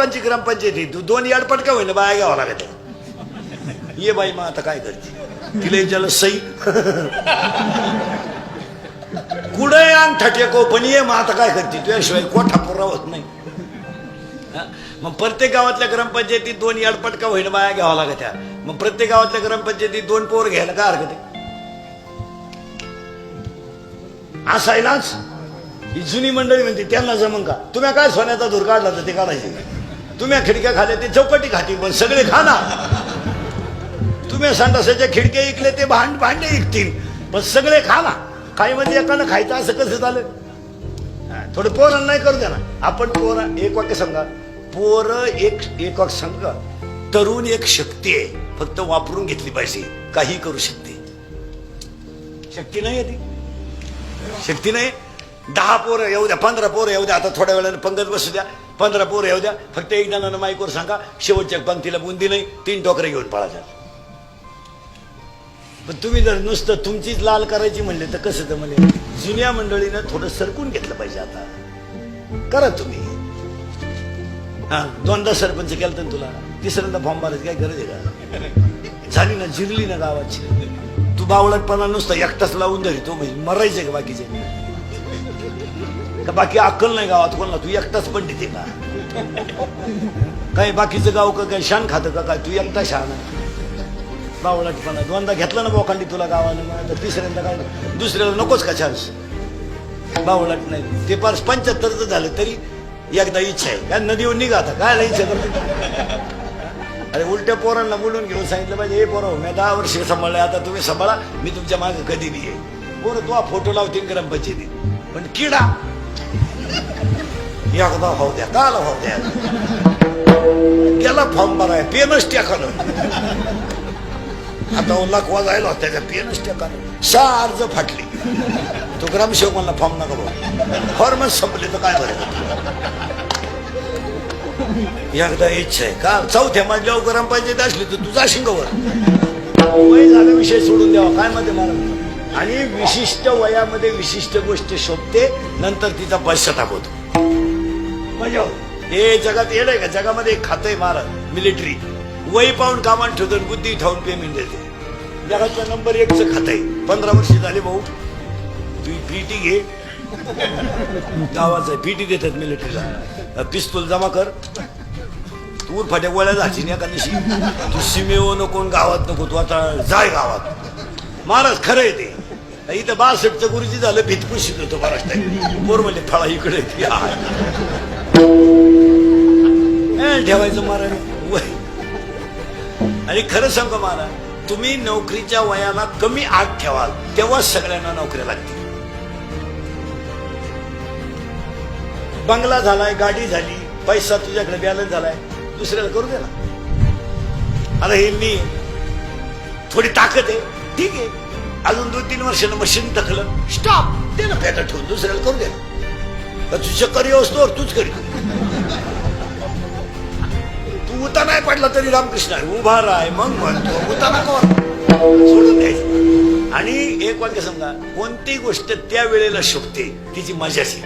लोकांची ग्रामपंचायती तू दोन याड का होईना बाया घ्यावं लागत ये बाई मग आता काय करते? तिला विचारलं सई. कुठे आण ठटेको पण ये मग आता काय करते? तुझ्याशिवाय कोठा पुरा होत नाही. हा? मग प्रत्येक गावातल्या ग्रामपंचायतीत दोन याड का होईना बाया घ्यावं लागत मग प्रत्येक गावातल्या ग्रामपंचायतीत दोन पोर घ्यायला काय हरकत आहे? असायलाच. ही जुनी मंडळी म्हणते त्यांना जमन का? तुम्ही काय सोन्याचा धूर काढला तर ते काढायचे? तुम्ही खिडक्या खाल्या ते चौकटी खाती पण सगळे खा ना तुम्ही संडासाच्या खिडक्या इकले ते भांड भांडे इकतील पण सगळे खा ना काही म्हणजे एकानं खायचं असं कसं झालं थोडं पोरांना नाही करू द्या ना. आपण पोर एक वाक्य सांगा. पोर एक एक वाक्य सांगा. तरुण एक शक्ती आहे फक्त वापरून घेतली पाहिजे. काही करू शकते. शक्ती नाही ती. शक्ती नाही दहा पोरं येऊ द्या पंधरा पोरं येऊ द्या. आता थोड्या वेळाने पंगत बसू द्या. पंधरा पोरं येऊ द्या. फक्त एक जणांना माईकवर सांगा शेवटच्या पंक्तीला बुंदी नाही तीन टोकरे घेऊन पळायच्या पण तुम्ही जर नुसतं तुमचीच लाल करायची म्हणले तर कसं तर म्हणजे जुन्या मंडळीनं थोडं सरकून घेतलं पाहिजे आता. करा तुम्ही. हा दोनदा सरपंच केलं तर तुला. तिसऱ्यांदा फॉर्म भरायची काय गरज आहे का? झाली ना जिरली ना गावाची. तू बावळटपणा नुसतं एकटाच लावून धरी तो म्हणजे मरायचे का बाकीचे? तर बाकी अक्कल नाही गावात कोणाला. तू एकटाच पंडित आहे. का काय बाकीचं गाव का काय शान खातं का काय तू एकटा शान बावळाटपणा. दोनदा घेतला ना बोकांडी तुला गावानं मग आता तिसऱ्यांदा काय दुसऱ्याला नकोच का चान्स बावळाट नाही. ते पार पंच्याहत्तरचं झालं तरी एकदा इच्छा आहे. काय नदीवर निघा आता काय इच्छा करतो? अरे उलट्या पोरांना बोलून घेऊन सांगितलं पाहिजे हे पोरं मी दहा वर्ष सांभाळले आता तुम्ही सांभाळा मी तुमच्या मागे कधी नाही आहे पोरं तू फोटो लावतील ग्रामपंचायतीत पण किडा एकदा भाऊ द्या काला भाऊ द्या गेला फॉर्म भराय पेनच टाकानं आता लाख वाजायला त्याच्या पेनच टाकानं सहा अर्ज फाटली तो ग्रामसेवक म्हणला फॉर्म नका भाऊ फॉर्मच संपले तर काय बरं एकदा इच्छा आहे का चौथ्या मजल्यावर ग्रामपंचायत असली तर तुझा शिंगवर वय झाला विषय सोडून द्यावा काय मध्ये मला आणि विशिष्ट वयामध्ये विशिष्ट गोष्ट शोधते नंतर तिचा पश्चाताप होतो. म्हणजे हे जगात येड आहे का जगामध्ये एक खातंय महाराज मिलिटरी वय पाहून कामान ठेवतो बुद्धी ठेवून पेमेंट देते. जगाचा नंबर एकचं खातंय पंधरा वर्ष झाले भाऊ. तू पीटी घे. गावाचं पीटी देतात मिलिटरीला पिस्तूल जमा कर. तू फाट्या गोळ्या जायची नाही का निशी तू सीमेवर नको गावात नको तू आता जाय गावात. महाराज खरं आहे ते. इथं बासष्टचं गुरुजी झालं भितपुशीत शिकवतो महाराष्ट्रात. बोर म्हणजे फळा इकडे ठेवायचं महाराज. आणि खरं सांगू महाराज तुम्ही नोकरीच्या वयाला कमी आग ठेवाल तेव्हा सगळ्यांना नोकऱ्या लागतील. बंगला झालाय गाडी झाली पैसा तुझ्याकडे बॅलन्स झालाय दुसऱ्याला करू दे ना. अरे हे मी थोडी ताकद आहे. ठीक आहे. अजून दोन तीन वर्षानं मशीन टाकलं. स्टॉप दे ना फेटा ठेवून दुसऱ्याला करू दे तुझ्या करी असतो तूच करी तू उता नाही पडला तरी रामकृष्ण आहे उभा राय मग म्हणतो उता नको. सोडून द्यायचं. आणि एक वाक्य समजा कोणती गोष्ट त्या वेळेला शोभते तिची मजाची